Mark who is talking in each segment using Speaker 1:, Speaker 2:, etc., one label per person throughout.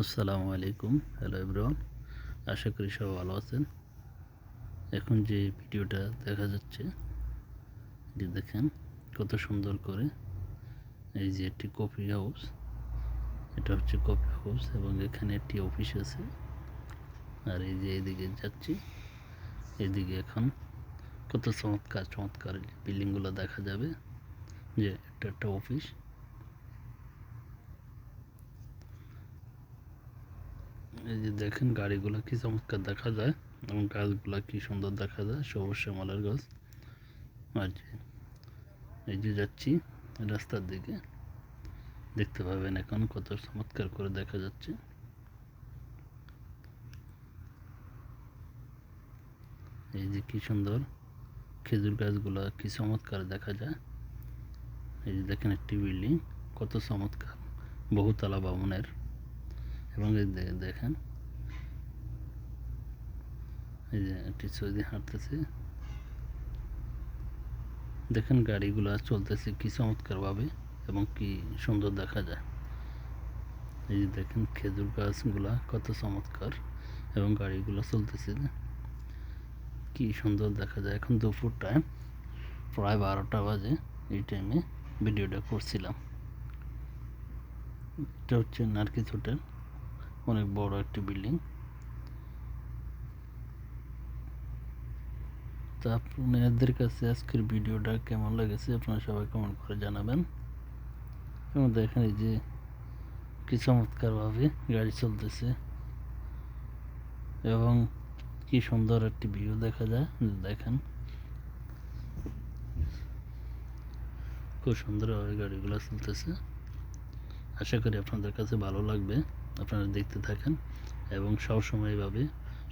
Speaker 1: আসসালামু আলাইকুম। Hello everyone আশা করি সব ভালো আছেন। এখন যে ভিডিওটা দেখা যাচ্ছে এটি দেখেন কত সুন্দর করে এই যে একটি কফি হাউস। এটা হচ্ছে কফি হাউস এবং এখানে একটি অফিস আছে। আর এই যে এদিকে যাচ্ছি, এদিকে এখন কত চমৎকার চমৎকার বিল্ডিংগুলো দেখা যাবে যে এটা একটা অফিস। এই যে দেখেন গাড়িগুলো কি চমৎকার দেখা যায় এবং গাছগুলো কি সুন্দর দেখা যায়। সবুজ শ্যামলের গাছ। আর এই যে যাচ্ছি রাস্তার দিকে, দেখতে পাবেন এখন কত চমৎকার করে দেখা যাচ্ছে। এই যে কি সুন্দর খেজুর গাছগুলো কি চমৎকার দেখা যায়। এই যে দেখেন একটি বিল্ডিং, কত চমৎকার, বহুতলা ভবনের। এবং এই দেখেন। এই যে একটি সৌদি হাঁটতেছে। দেখেন গাড়িগুলো চলতেছে কি চমৎকারভাবে এবং কি সুন্দর দেখা যায়। এই যে দেখেন খেজুর গাছগুলা কত চমৎকার এবং গাড়িগুলো চলতেছে। কি সুন্দর দেখা যায়। এখন দুপুর টাইম, প্রায় বারোটা বাজে এই টাইমে ভিডিওটা করছিলাম। এটা হচ্ছে নার্কিস হোটেল অনেক বড় একটি বিল্ডিং। তা আপনাদের কাছে আজকের ভিডিওটা কেমন লেগেছে আপনারা সবাই কমেন্ট করে জানাবেন। এবং দেখেন যে কি চমৎকারভাবে গাড়ি চলতেছে। এবং কি সুন্দর একটি ভিউ দেখা যায়, দেখেন। খুব সুন্দরভাবে গাড়িগুলো চলতেছে। আশা করি আপনাদের কাছে ভালো লাগবে, আপনারা দেখতে থাকেন এবং সবসময় এভাবে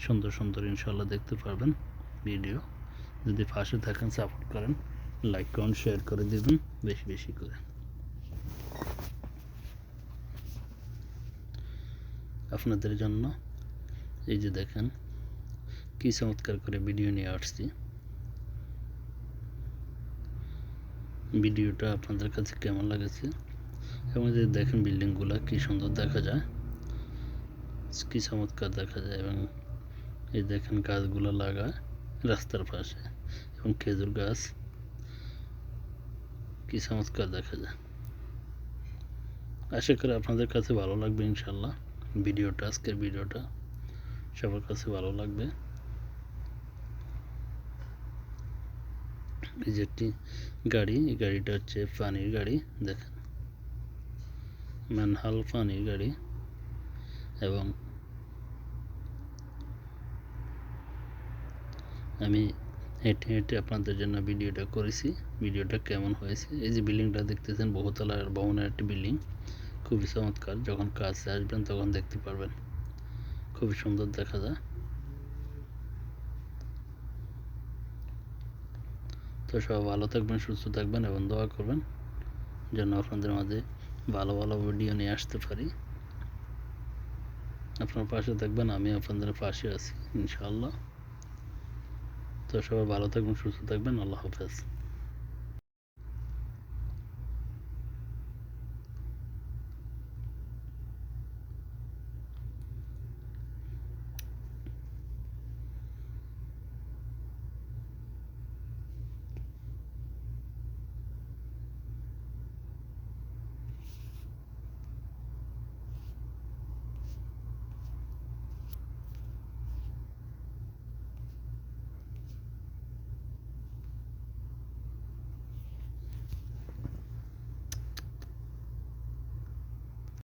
Speaker 1: সুন্দর সুন্দর ইনশাল্লাহ দেখতে পারবেন ভিডিও। যদি পাশে থাকেন সাপোর্ট করেন লাইক করেন শেয়ার করে দেবেন, বেশি বেশি করে। আপনাদের জন্য এই যে দেখেন, কি চমৎকার করে ভিডিও নিয়ে আসছি। ভিডিওটা আপনাদের কাছে কেমন লাগেছে? এবং যে দেখেন বিল্ডিংগুলো কি সুন্দর দেখা যায়। কি চমৎকার দেখা যায় এবং এই দেখেন গাছগুলো লাগা রাস্তার পাশে এবং খেজুর গাছ। কি চমৎকার দেখা যায়। আশা করি আপনাদের কাছে ভালো লাগবে ইনশাল্লাহ ভিডিওটা, আজকের ভিডিওটা সবার কাছে ভালো লাগবে। এই যে একটি গাড়ি, এই গাড়িটা হচ্ছে পানির গাড়ি, দেখেন। ম্যানহাল পানির গাড়ি এবং আমি হেঁটে হেঁটে আপনাদের জন্য ভিডিওটা করেছি। ভিডিওটা কেমন হয়েছে? এই যে বিল্ডিংটা দেখতেছেন, বহুতলার ভবনের একটি বিল্ডিং। খুবই চমৎকার। যখন কাছে আসবেন তখন দেখতে পারবেন। খুবই সুন্দর দেখা যায়। তো সবাই ভালো থাকবেন, সুস্থ থাকবেন এবং দোয়া করবেন। যেন আপনাদের মাঝে ভালো ভালো ভিডিও নিয়ে আসতে পারি। আপনার পাশে থাকবেন, আমি আপনাদের পাশে আছি, ইনশাআল্লাহ। তো সবাই ভালো থাকবেন, সুস্থ থাকবেন, আল্লাহ হাফেজ।